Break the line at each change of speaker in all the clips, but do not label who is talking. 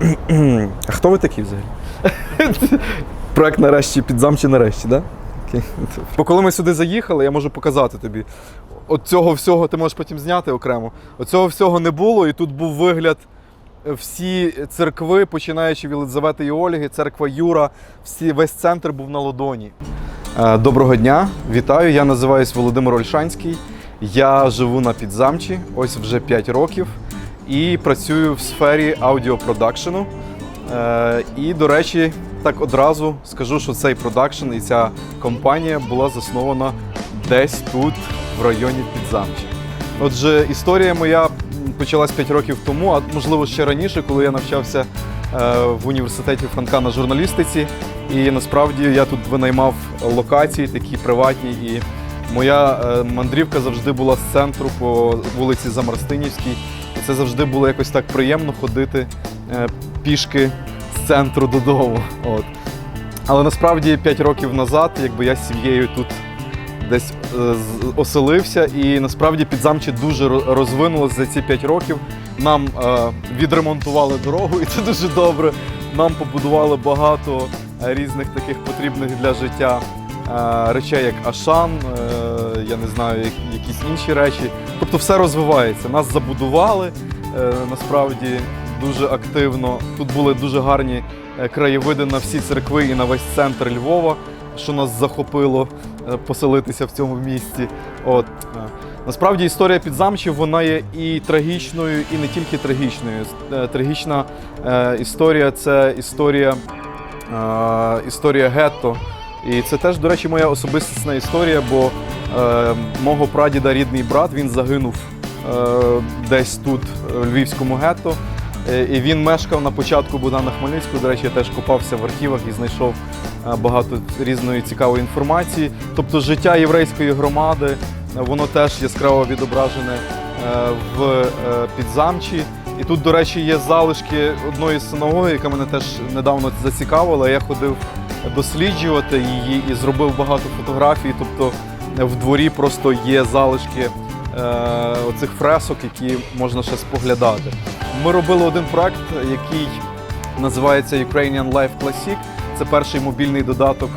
А хто ви такі взагалі? Проект нарешті підзамчі нарешті, так? Да? Бо коли ми сюди заїхали, я можу показати тобі. От цього всього ти можеш потім зняти окремо. От цього всього не було, і тут був вигляд. е, Всі церкви, починаючи від Єлизавети і Ольги, церква Юра, всі, весь центр був на ладоні. Е, Доброго дня, вітаю. Я називаюсь Володимир Ольшанський. Я живу на підзамчі, ось вже 5 років, і працюю в сфері аудіопродакшену. І, до речі, так одразу скажу, що цей продакшн і ця компанія була заснована десь тут, в районі Підзамчі. Отже, історія моя почалась 5 років тому, а можливо ще раніше, коли я навчався е, в університеті Франка на журналістиці. І насправді я тут винаймав локації, такі приватні. І моя е, мандрівка завжди була з центру по вулиці Замарстинівській. І це завжди було якось так приємно ходити е, пішки з центру додому. От. Але насправді 5 років назад, якби я з сім'єю тут десь е, оселився, і насправді підзамчі дуже ро- розвинулося за ці 5 років. Нам е, відремонтували дорогу, і це дуже добре. Нам побудували багато різних таких потрібних для життя речей, як Ашан, я не знаю, якісь інші речі. Тобто все розвивається. Нас забудували е, насправді дуже активно. Тут були дуже гарні е, краєвиди на всі церкви і на весь центр Львова, що нас захопило е, поселитися в цьому місці. От. Насправді історія підзамчів вона є і трагічною, і не тільки трагічною. Трагічна історія це історія, історія гетто. І це теж, до речі, моя особистісна історія, бо мого прадіда рідний брат він загинув е, десь тут, е, в Львівському гетто. Е, І він мешкав на початку Богдана Хмельницького. До речі, я теж копався в архівах і знайшов е, багато різної цікавої інформації. Тобто життя єврейської громади, е, воно теж яскраво відображене е, в е, підзамчі. І тут, до речі, є залишки одної синагоги, яка мене теж недавно зацікавила. Я ходив досліджувати її і зробив багато фотографій. Тобто е, в дворі просто є залишки е, оцих фресок, які можна ще споглядати. Ми робили один проект, який називається Ukrainian Life Classic. Це перший мобільний додаток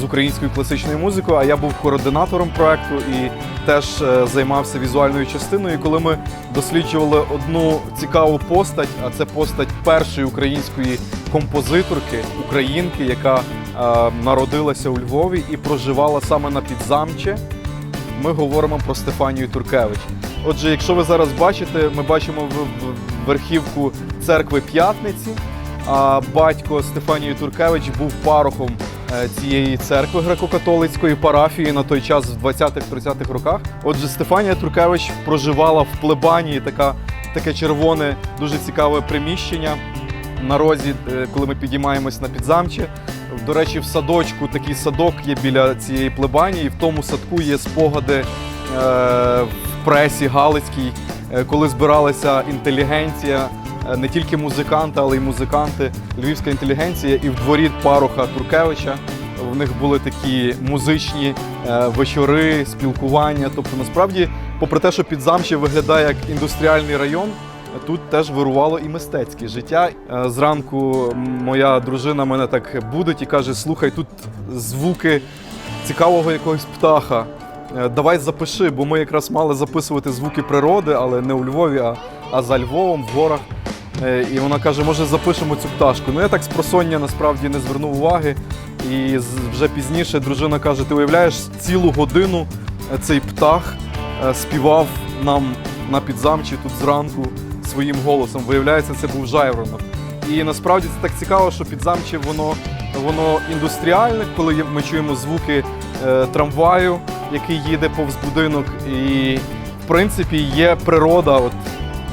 з українською класичною музикою. А я був координатором проекту і теж е, займався візуальною частиною. І коли ми досліджували одну цікаву постать, а це постать першої української композиторки, українки, яка народилася у Львові і проживала саме на підзамче. Ми говоримо про Стефанію Туркевич. Отже, якщо ви зараз бачите, ми бачимо в- верхівку церкви П'ятниці. А батько Стефанії Туркевич був парохом е, цієї церкви греко-католицької парафії на той час в 20-30-х роках. Отже, Стефанія Туркевич проживала в плебанії, така, таке червоне, дуже цікаве приміщення на розі, е, коли ми підіймаємось на підзамче. До речі, в садочку такий садок є біля цієї плебанії. В тому садку є спогади е, в пресі Галицькій, е, коли збиралася інтелігенція, не тільки музиканти, але й музиканти, львівська інтелігенція, і в дворі пароха Туркевича. В них були такі музичні вечори, спілкування. Тобто, насправді, попри те, що підзамче виглядає як індустріальний район, Тут теж вирувало і мистецьке життя. Е, Зранку моя дружина мене так будить і каже: слухай, тут звуки цікавого якогось птаха. Е, Давай запиши, бо ми якраз мали записувати звуки природи, але не у Львові, а, а за Львовом, в горах. Е, І вона каже, може запишемо цю пташку. Ну я так з просоння насправді не звернув уваги. І вже пізніше дружина каже: ти уявляєш, цілу годину цей птах співав нам на підзамчі тут зранку своїм голосом. Виявляється, це був жайворонок. І насправді це так цікаво, що підзамче воно, воно індустріальне, коли ми чуємо звуки е, трамваю, який їде повз будинок. І в принципі є природа, от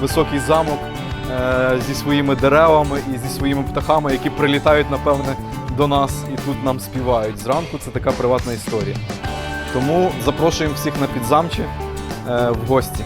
високий замок е, зі своїми деревами і зі своїми птахами, які прилітають, напевне, до нас і тут нам співають. Зранку це така приватна історія. Тому запрошуємо всіх на підзамче е, в гості.